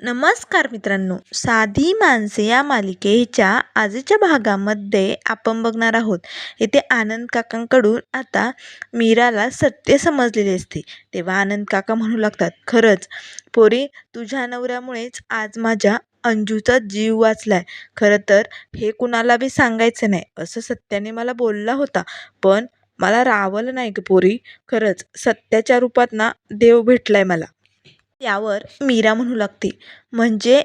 नमस्कार मित्रांनो साधी माणसे या मालिकेच्या आजच्या भागामध्ये आपण बघणार आहोत. येथे आनंद काकांकडून आता मीराला सत्य समजलेले असते. तेव्हा आनंद काका म्हणू लागतात खरंच पोरी तुझ्या नवऱ्यामुळेच आज माझ्या अंजूचा जीव वाचलाय. खरं तर हे कुणाला बी सांगायचं नाही असं सत्याने मला बोलला होता. पण मला रावलं नाही ग पोरी. खरंच सत्याच्या रूपात ना देव भेटलाय मला. यावर मीरा म्हणू लागते. म्हणजे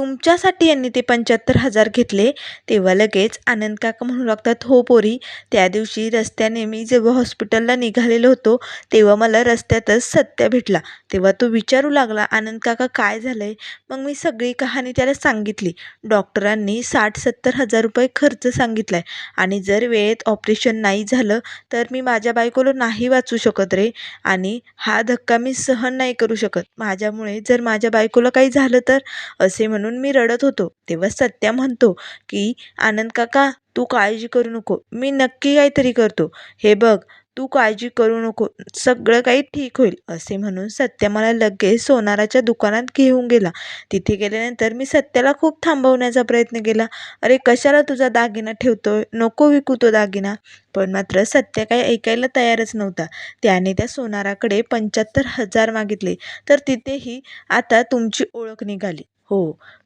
तुमच्यासाठी यांनी ते पंच्याहत्तर हजार घेतले. तेव्हा लगेच आनंद काका म्हणू लागतात हो पोरी त्या दिवशी रस्त्याने मी जेव्हा हॉस्पिटलला निघालेलो होतो तेव्हा मला रस्त्यातच सत्य भेटला. तेव्हा तो विचारू लागला आनंद काका काय झालं आहे मग मी सगळी कहाणी त्याला सांगितली. डॉक्टरांनी साठ सत्तर हजार रुपये खर्च सांगितला आहे आणि जर वेळेत ऑपरेशन नाही झालं तर मी माझ्या बायकोला नाही वाचू शकत रे. आणि हा धक्का मी सहन नाही करू शकत. माझ्यामुळे जर माझ्या बायकोला काही झालं तर? असे म्हणून म्हणून मी रडत होतो. तेव्हा सत्या म्हणतो की आनंद काका तू काळजी करू नको. मी नक्की काहीतरी करतो. हे बघ तू काळजी करू नको. सगळं काही ठीक होईल. असे म्हणून सत्या मला लगेच सोनाराच्या दुकानात घेऊन गेला. तिथे गेल्यानंतर मी सत्याला खूप थांबवण्याचा प्रयत्न केला. अरे कशाला तुझा दागिना ठेवतोय? नको विकू तो दागिना. पण मात्र सत्य काही ऐकायला तयारच नव्हता. त्याने त्या सोनाराकडे पंच्याहत्तर हजार मागितले. तर तिथेही आता तुमची ओळख निघाली. हो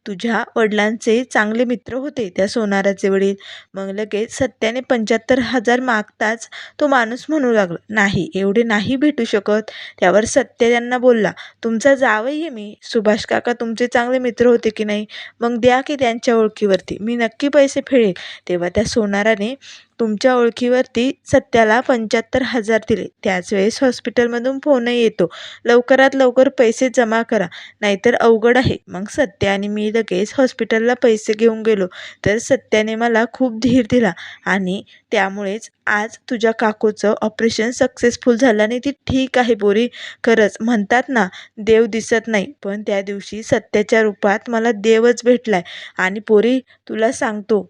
तुझ्या वडिलांचे चांगले मित्र होते त्या सोनाराचे वडील. मग लगेच सत्याने पंच्याहत्तर हजार मागताच तो माणूस म्हणू लागला नाही एवढे नाही भेटू शकत. त्यावर सत्य त्यांना बोलला तुमचा जावई आहे मी. सुभाष काका तुमचे चांगले मित्र होते की नाही? मग द्या की त्यांच्या ओळखीवरती. मी नक्की पैसे फेडेल. तेव्हा त्या सोनाराने तुमच्या ओळखीवरती सत्याला पंच्याहत्तर हजार दिले. त्याच वेळेस हॉस्पिटलमधून फोनही येतो. लवकरात लवकर पैसे जमा करा नाहीतर अवघड आहे. मग सत्य आणि मी लगेच हॉस्पिटलला पैसे घेऊन गेलो. तर सत्याने मला खूप धीर दिला आणि त्यामुळेच आज तुझ्या काकूचं ऑपरेशन सक्सेसफुल झालं आणि ती ठीक आहे बोरी खरंच म्हणतात ना देव दिसत नाही. पण त्या दिवशी सत्याच्या रूपात मला देवच भेटलाय. आणि पोरी तुला सांगतो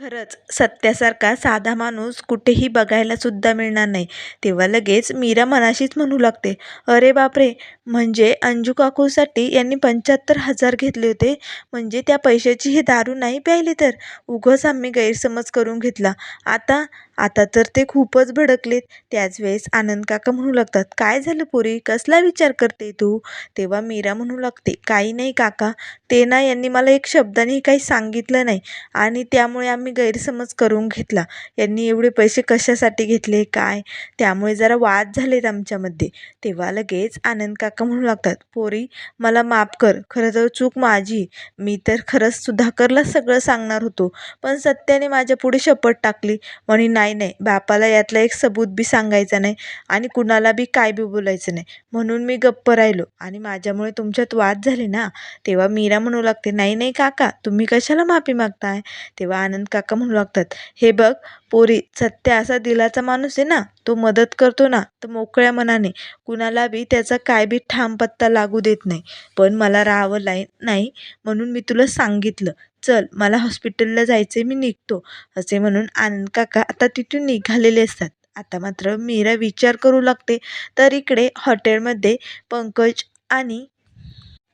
खरंच सत्यासारखा साधा माणूस कुठेही बघायला सुद्धा मिळणार नाही. तेव्हा लगेच मीरा मनाशीच म्हणू लागते अरे बापरे म्हणजे अंजू काकूसाठी यांनी पंच्याहत्तर हजार घेतले होते. म्हणजे त्या पैशाची हे दारू नाही प्यायली तर? उगाच आम्ही गैरसमज करून घेतला. आता आता तर ते खूपच भडकलेत. त्याच वेळेस आनंद काका म्हणू लागतात काय झालं पोरी? कसला विचार करते तू? तेव्हा मीरा म्हणू लागते काही नाही काका. ते ना यांनी मला एक शब्दाने काही सांगितलं नाही आणि त्यामुळे आम्ही गैरसमज करून घेतला. यांनी एवढे पैसे कशासाठी घेतले? काय? त्यामुळे जरा वाद झालेत आमच्यामध्ये. तेव्हा लगेच आनंद काका काका म्हणू लागतात. पोरी मला माफ कर. खरं तर चूक माझी. मी तर खरंच सुधाकरला सगळं सांगणार होतो. पण सत्याने माझ्या पुढे शपथ टाकली. म्हणे नाही नाही. बापाला यातला एक सबूत बी सांगायचा नाही आणि कुणाला बी काय बी बोलायचं नाही. म्हणून मी गप्प राहिलो. आणि माझ्यामुळे तुमच्यात वाद झाले ना? तेव्हा मीरा म्हणू लागते नाही नाही काका. तुम्ही कशाला माफी मागताय? तेव्हा आनंद काका म्हणू लागतात हे बघ पोरी सत्य असा दिलाचा माणूस आहे ना? तो मदत करतो ना? तर मोकळ्या मनाने. कुणाला बी त्याचा काय बी ठाम पत्ता लागू देत नाही. पण मला राहावं लाय नाही म्हणून मी तुला सांगितलं. चल मला हॉस्पिटलला जायचे मी निघतो. असे म्हणून आनंद काका आता तिथून निघालेले असतात. आता मात्र मीरा विचार करू लागते. तर इकडे हॉटेलमध्ये पंकज आणि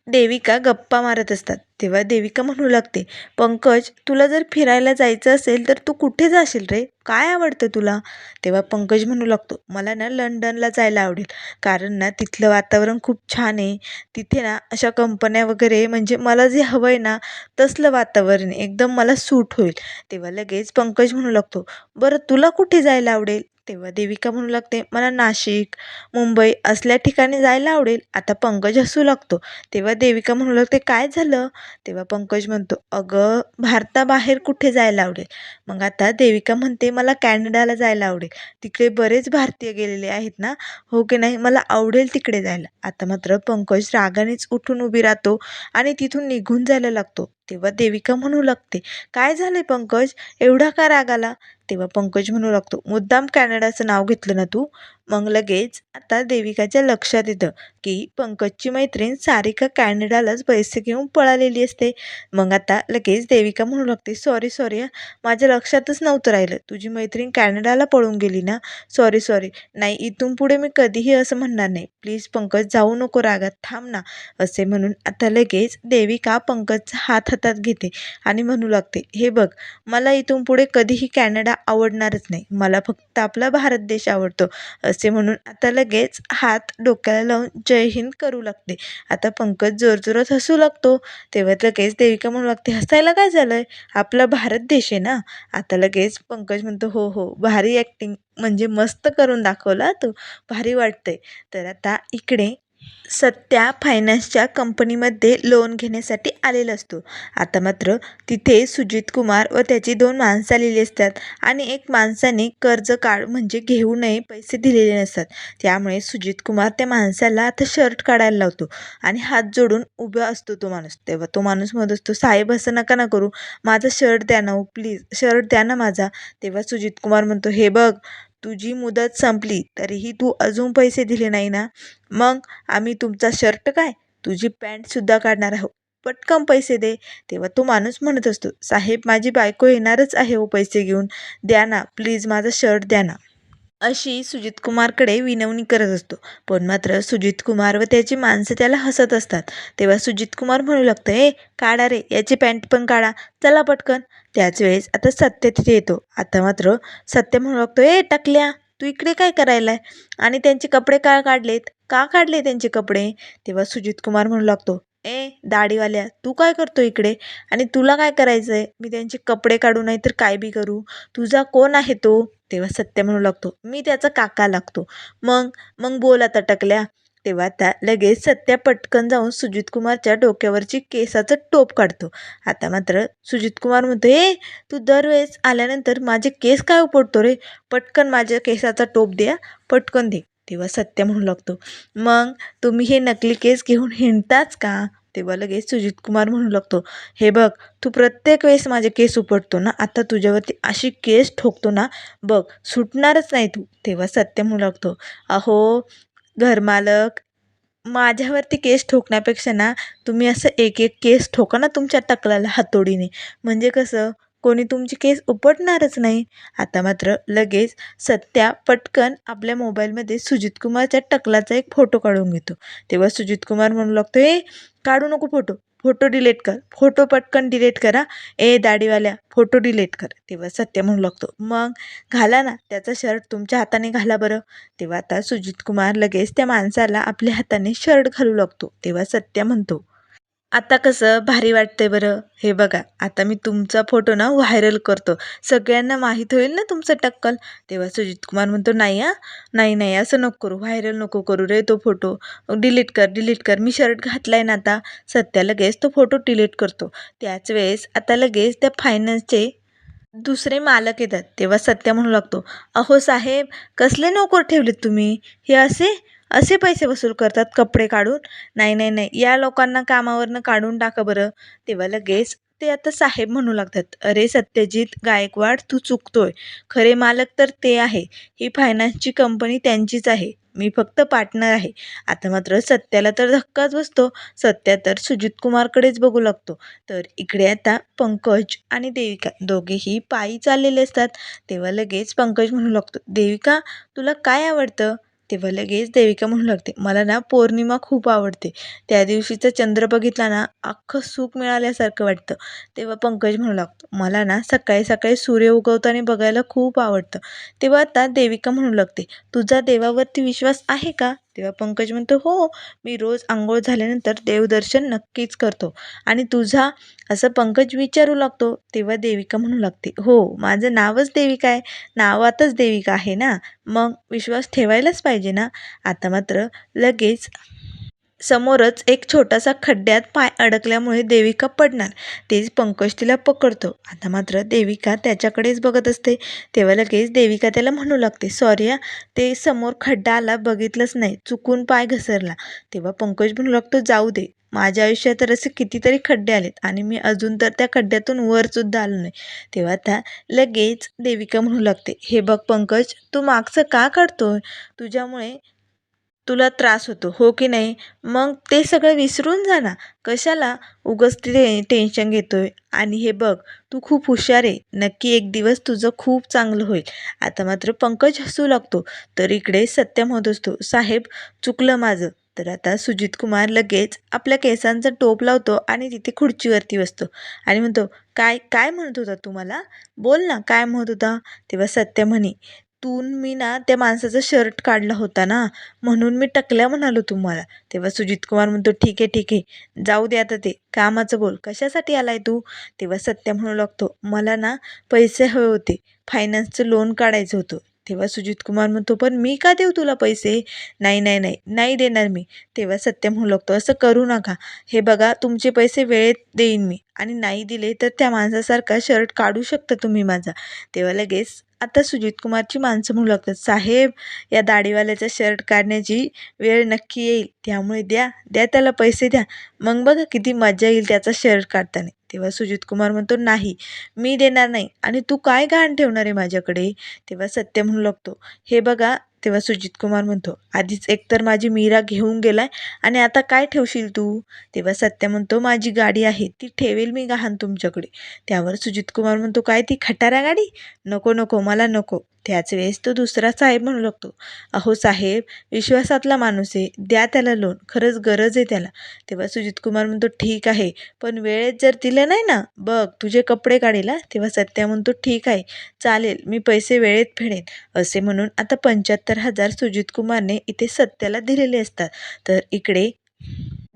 देविका गप्पा मारत असतात. तेव्हा देविका म्हणू लागते पंकज तुला जर फिरायला जायचं असेल तर तू कुठे जाशील रे? काय आवडतं तुला? तेव्हा पंकज म्हणू लागतो मला ना लंडनला जायला आवडेल. कारण ना तिथलं वातावरण खूप छान आहे. तिथे ना अशा कंपन्या वगैरे म्हणजे मला जे हवं आहे ना तसलं वातावरण आहे एकदम मला सूट होईल. तेव्हा लगेच पंकज म्हणू लागतो बरं तुला कुठे जायला आवडेल? तेव्हा देविका म्हणू लागते मला नाशिक मुंबई असल्या ठिकाणी जायला आवडेल. आता पंकज हसू लागतो. तेव्हा देविका म्हणू लागते काय झालं? तेव्हा पंकज म्हणतो अगं भारताबाहेर कुठे जायला आवडेल? मग आता देविका म्हणते मला कॅनडाला जायला आवडेल. तिकडे बरेच भारतीय गेलेले आहेत ना? हो की नाही? मला आवडेल तिकडे जायला. आता मात्र पंकज रागानेच उठून उभी राहतो आणि तिथून निघून जायला लागतो. तेव्हा देविका म्हणू लागते. काय झालंय पंकज? एवढा का राग आला? तेव्हा पंकज म्हणू लागतो मुद्दाम कॅनडाचं नाव घेतलं ना तू? मग लगेच आता देविकाच्या लक्षात येतं की पंकजची मैत्रीण सारिका कॅनडालाच पैसे घेऊन पळालेली असते. मग आता लगेच देविका म्हणू लागते सॉरी सॉरी माझ्या लक्षातच नव्हतं राहिलं. तुझी मैत्रीण कॅनडाला पळून गेली ना? Sorry sorry. नाही इथून पुढे मी कधीही असं म्हणणार नाही. प्लीज पंकज जाऊ नको रागात. थांब ना असे म्हणून आता लगेच देविका पंकजचा हात हातात घेते आणि म्हणू लागते हे बघ मला इथून पुढे कधीही कॅनडा आवडणारच नाही. मला फक्त आपला भारत देश आवडतो असे म्हणून आता लगेच हात डोक्याला लावून जय हिंद करू लागते. आता पंकज जोरजोरात हसू लागतो. तेव्हा लगेच देविका म्हणू लागते हसायला काय झालंय? आपला भारत देश आहे ना? आता लगेच पंकज म्हणतो हो हो भारी ॲक्टिंग म्हणजे मस्त करून दाखवला तू. भारी वाटतंय. तर आता इकडे सत्या फायनान्सच्या कंपनीमध्ये लोन घेण्यासाठी आलेला असतो. आता मात्र तिथे सुजित कुमार व त्याची दोन माणसं आलेली असतात आणि एक माणसाने कर्ज काढ म्हणजे घेऊ नये पैसे दिलेले नसतात. त्यामुळे सुजित कुमार त्या माणसाला आता शर्ट काढायला लावतो आणि हात जोडून उभा असतो तो माणूस. तेव्हा तो माणूस म्हणत असतो साहेब असं नका ना करू. माझा शर्ट द्या ना हो, प्लीज शर्ट द्या ना माझा. तेव्हा सुजित कुमार म्हणतो हे बघ तुझी मुदत संपली तरीही तू अजून पैसे दिले नाही ना? मग आम्ही तुमचा शर्ट काय? तुझी पॅन्टसुद्धा काढणार आहोत. पटकन पैसे दे तेव्हा तो माणूस म्हणत असतो साहेब माझी बायको येणारच आहे हो पैसे घेऊन. द्या ना प्लीज माझा शर्ट द्या ना. अशी सुजित कुमारकडे विनवणी करत असतो. पण मात्र सुजित कुमार व त्याची माणसं त्याला हसत असतात. तेव्हा सुजित कुमार म्हणू लागतं ए काढा रे याची पॅन्ट पण काढा. चला पटकन. त्याच वेळेस आता सत्य तिथे येतो. आता मात्र सत्य म्हणू लागतो ए टाकल्या तू इकडे काय करायलाय? आणि त्यांचे कपडे का काढलेत? का काढले त्यांचे कपडे? तेव्हा सुजित कुमार म्हणू लागतो ए दाढीवाल्या तू काय करतो इकडे? आणि तुला काय करायचं आहे मी त्यांचे कपडे काढू नाही तर काय बी करू? तुझा कोण आहे तो? तेव्हा सत्य म्हणू लागतो. मी त्याचा काका लागतो. मग मग बोल आता टकल्या. तेव्हा त्या लगेच सत्या पटकन जाऊन सुजित कुमारच्या डोक्यावरची केसाचं टोप काढतो. आता मात्र सुजित कुमार म्हणतो ए तू दरवेळेस आल्यानंतर माझे केस काय उपडतो रे? पटकन माझ्या केसाचा टोप द्या पटकन दे. तेव्हा सत्य म्हणू लागतो मग तुम्ही हे नकली केस घेऊन हिंडताच का? तेव्हा लगेच सुजित कुमार म्हणू लागतो हे बघ तू प्रत्येक वेळेस माझे केस उपटतो ना आता तुझ्यावरती अशी केस ठोकतो ना बघ सुटणारच नाही तू. तेव्हा सत्य म्हणू लागतो अहो घरमालक माझ्यावरती केस ठोकण्यापेक्षा ना तुम्ही असं एक एक केस ठोका ना तुमच्या टकलाला हातोडीने. म्हणजे कसं? कोणी तुमची केस उपटणारच नाही. आता मात्र लगेच सत्या पटकन आपल्या मोबाईलमध्ये सुजित कुमारच्या टकलाचा एक फोटो काढून घेतो. तेव्हा सुजित कुमार म्हणू लागतो ए काढू नको फोटो. फोटो डिलीट कर. फोटो पटकन डिलीट करा. ए दाढीवाल्या फोटो डिलीट कर. तेव्हा सत्य म्हणू लागतो मग घाला ना. त्याचा शर्ट तुमच्या हाताने घाला बरं. तेव्हा आता सुजित कुमार लगेच त्या माणसाला आपल्या हाताने शर्ट घालू लागतो. तेव्हा सत्य म्हणतो आता कसं भारी वाटतंय बरं. हे बघा आता मी तुमचा फोटो ना व्हायरल करतो. सगळ्यांना माहीत होईल ना तुमचं टक्कल. तेव्हा सुजित कुमार म्हणतो नाही हा नाही नाही असं नको करू. व्हायरल नको करू रे तो फोटो. डिलीट कर डिलीट कर. मी शर्ट घातलाय ना आता. सत्या लगेच तो फोटो डिलीट करतो. त्याच वेळेस आता लगेच त्या फायनान्सचे दुसरे मालक येतात. तेव्हा सत्य म्हणू लागतो अहो साहेब कसले नोकर ठेवलेत तुम्ही? हे असे असे पैसे वसूल करतात कपडे काढून. नाही नाही नाही. या लोकांना कामावरनं काढून टाका बरं. तेव्हा लगेच ते आता साहेब म्हणू लागतात अरे सत्यजित गायकवाड तू चुकतोय. खरे मालक तर ते आहे. ही फायनान्सची कंपनी त्यांचीच आहे. मी फक्त पार्टनर आहे. आता मात्र सत्याला तर धक्काच बसतो. सत्या तर सुजित कुमारकडेच बघू लागतो. तर इकडे आता पंकज आणि देविका दोघेही पायी चाललेले असतात. तेव्हा लगेच पंकज म्हणू लागतो देविका तुला काय आवडतं? तेव्हा लगेच देविका म्हणू लागते मला ना पौर्णिमा खूप आवडते. त्या दिवशीचा चंद्र बघितला ना अख्खं सुख मिळाल्यासारखं वाटतं. तेव्हा पंकज म्हणू लागतो मला ना सकाळी सकाळी सूर्य उगवताना बघायला खूप आवडतं. तेव्हा आता देविका म्हणू लागते तुझा देवावरती विश्वास आहे का? तेव्हा पंकज म्हणतो हो मी रोज आंघोळ झाल्यानंतर देवदर्शन नक्कीच करतो आणि तुझा असं पंकज विचारू लागतो तेव्हा देविका म्हणू लागते हो माझं नावच देविका आहे नावातच देविका आहे ना? मग विश्वास ठेवायलाच पाहिजे ना? आता मात्र लगेच समोरच एक छोटासा खड्ड्यात पाय अडकल्यामुळे देविका पडणार. तेच पंकज तिला पकडतो. आता मात्र देविका त्याच्याकडेच बघत असते. तेव्हा लगेच देविका त्याला म्हणू लागते सॉरी हा ते समोर खड्डा आला बघितलंच नाही. चुकून पाय घसरला. तेव्हा पंकज म्हणू लागतो जाऊ दे. माझ्या आयुष्यात तर असे कितीतरी खड्डे आलेत आणि मी अजून तर त्या खड्ड्यातून वरसुद्धा आलो नाही. तेव्हा आता लगेच देविका म्हणू लागते हे बघ पंकज तू मागचं का काढतोय? तुझ्यामुळे तुला त्रास होतो हो की नाही? मग ते सगळं विसरून जा ना. कशाला उगाच ते टेन्शन घेतोय? आणि हे बघ तू खूप हुशार आहे. नक्की एक दिवस तुझं खूप चांगलं होईल. आता मात्र पंकज हसू लागतो. तर इकडे सत्य म्हणत असतो. साहेब चुकलं माझं. तर आता सुजित कुमार लगेच आपल्या केसांचा टोप लावतो आणि तिथे खुर्चीवरती बसतो. आणि म्हणतो काय काय म्हणत होता तू मला? बोल ना काय म्हणत होता? तेव्हा सत्य म्हणे तू मी ना त्या माणसाचा शर्ट काढला होता ना. म्हणून मी टकल्या म्हणालो तुम्हाला. तेव्हा सुजित कुमार म्हणतो ठीक आहे ठीक आहे. जाऊ दे आता ते. कामाचं बोल. कशासाठी आलाय तू? तेव्हा सत्य म्हणू लागतो मला ना पैसे हवे होते. फायनान्सचं लोन काढायचं होतं. तेव्हा सुजित कुमार म्हणतो पण मी का देऊ तुला पैसे? नाही नाही नाही. नाही देणार मी. तेव्हा सत्य म्हणू लागतो असं करू नका. हे बघा तुमचे पैसे वेळेत देईन मी. आणि नाही दिले तर त्या माणसासारखा शर्ट काढू शकता तुम्ही माझा. तेव्हा लगेच आता सुजित कुमारची माणसं म्हणू लागतात साहेब या दाढीवाल्याचा शर्ट काढण्याची वेळ नक्की येईल. त्यामुळे द्या द्या त्याला पैसे द्या. मग बघा किती मजा येईल त्याचा शर्ट काढताना. तेव्हा सुजित कुमार म्हणतो नाही मी देणार नाही. आणि तू काय गहाण ठेवणार आहे माझ्याकडे? तेव्हा सत्य म्हणू लागतो. हे बघा तेव्हा सुजित कुमार म्हणतो आधीच एकतर माझी मीरा घेऊन गेलाय आणि आता काय ठेवशील तू? तेव्हा सत्य म्हणतो माझी गाडी आहे ती ठेवेल मी गहाण तुमच्याकडे. त्यावर सुजित कुमार म्हणतो काय ती खटारा गाडी? नको नको मला नको. त्याच वेळेस तो दुसरा साहेब म्हणू लागतो अहो साहेब विश्वासातला माणूस आहे द्या त्याला लोन खरंच गरज आहे त्याला. तेव्हा सुजित कुमार म्हणतो ठीक आहे पण वेळेत जर दिलं नाही ना बघ तुझे कपडे काढेल तेव्हा सत्या म्हणतो ठीक आहे चालेल मी पैसे वेळेत फेडेन. असे म्हणून आता पंच्याहत्तर हजार सुजित कुमारने इथे सत्याला दिलेले असतात. तर इकडे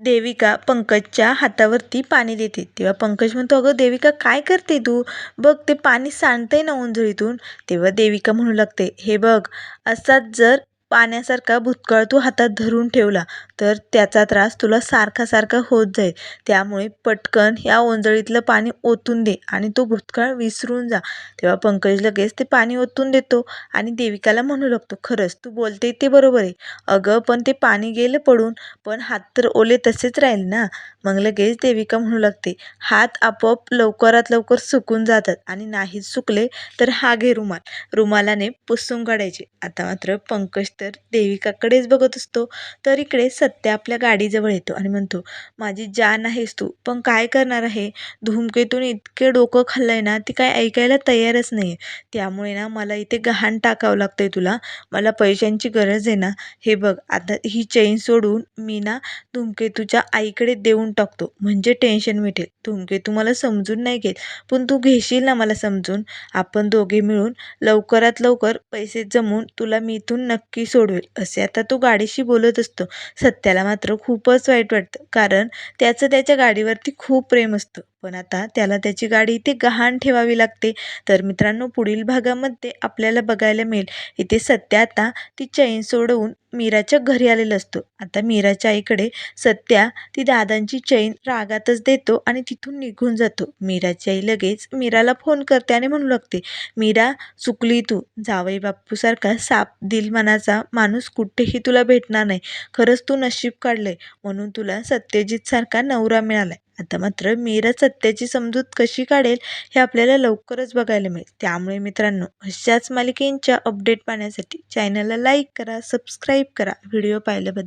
देविका पंकजच्या हातावरती पाणी देते. तेव्हा पंकज म्हणतो अगं देविका काय करते तू? बघ ते पाणी सांडतंय ना उंजळीतून. तेव्हा देविका म्हणू लागते हे बघ असाच जर पाण्यासारखा भूतकाळ तू हातात धरून ठेवला तर त्याचा त्रास तुला सारखा सारखा होत जाईल. त्यामुळे पटकन ह्या ओंजळीतलं पाणी ओतून दे आणि तो भूतकाळ विसरून जा. तेव्हा पंकज लगेच ते पाणी ओतून देतो आणि देविकाला म्हणू लागतो खरंच तू बोलते ते बरोबर आहे. अगं पण ते पाणी गेलं पडून पण हात तर ओले तसेच राहील ना? मग लगेच देविका म्हणू लागते हात आपोआप लवकरात लवकर सुकून जातात आणि नाहीच सुकले तर हा घे रुमाल. रुमालाने पुसून काढायचे. आता मात्र पंकज तर देविकाकडेच बघत असतो. तर इकडे सत्य आपल्या गाडीजवळ येतो आणि म्हणतो माझी जान आहेस तू पण काय करणार आहे? धूमकेतून इतके डोकं खाल्लं आहे ना ती काय ऐकायला तयारच नाही त्यामुळे ना मला इथे गहाण टाकावं लागतं आहे तुला. मला पैशांची गरज आहे ना. हे बघ आता ही चेन सोडून मी ना धूमकेतूच्या आईकडे देऊन टाकतो. म्हणजे टेन्शन मिटेल. धूमकेतू मला समजून नाही घेत पण तू घेशील ना मला समजून. आपण दोघे मिळून लवकरात लवकर पैसे जमवून तुला मी इथून नक्की सोडवेल असे आता तो गाडीशी बोलत असतो. सत्याला मात्र खूपच वाईट वाटतं कारण त्याचं त्याच्या गाडीवरती खूप प्रेम असतं. पण आता त्याला त्याची गाडी इथे गहाण ठेवावी लागते. तर मित्रांनो पुढील भागामध्ये आपल्याला बघायला मिळेल. इथे सत्या आता ती चैन सोडवून मीराच्या घरी आलेलं असतो. आता मीराच्या आईकडे सत्या ती दादांची चैन रागातच देतो आणि तिथून निघून जातो. मीराची आई लगेच मीराला फोन करते आणि म्हणू लागते मीरा चुकली तू. जावई बाप्पूसारखा साप दिल मनाचा माणूस कुठेही तुला भेटणार नाही. खरंच तू नशीब काढलंय. म्हणून तुला सत्यजित सारखा नवरा मिळालाय. आता मात्र मीरा सत्याची समजूत कशी काढेल हे आपल्याला लवकरच बघायला मिळेल. त्यामुळे मित्रांनो अशाच मालिकेंच्या अपडेट पाहण्यासाठी चॅनलला लाईक करा सबस्क्राईब करा. व्हिडिओ पाहिल्याबद्दल